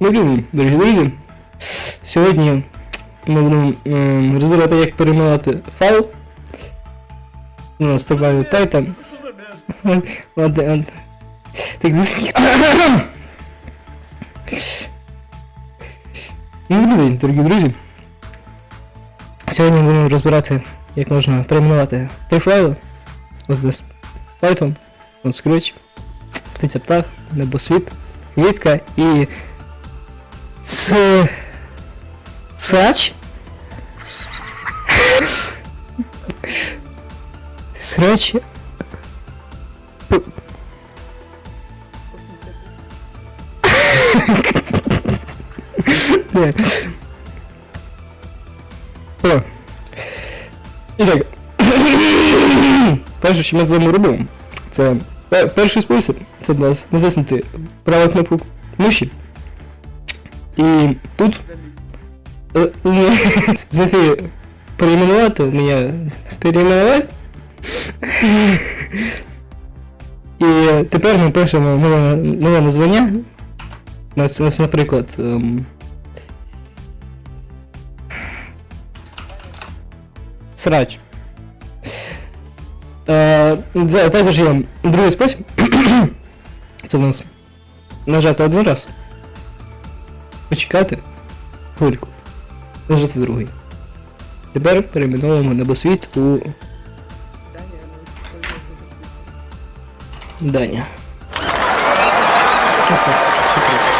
Ну, блін, дорогі друзі. Сьогодні ми будемо ем, розбирати, як перейменувати файл. У нас тобою Python. Ладно. Так. Ну, добрий день, дорогі друзі. Сьогодні ми будемо розбирати, як можна перейменувати три файли. От this Python, Scratch, птиця птах, небосвіт, квітка і С... Срач? Срач? О. І так. Перше, що ми з вами робимо, це перший спосіб це нас натиснути праву кнопку миші. І тут е, ну, знайти перейменувати мене перейменувати. І тепер ми пишемо нове, нове названня. У нас, у нас, наприклад. Ем, Срач. Е, також є другий спосіб. Це в нас нажати один раз. Почекати. Хвильку. Нажати другий. Тепер перейменовуємо небосвіт у Даня, Даня. Ось так.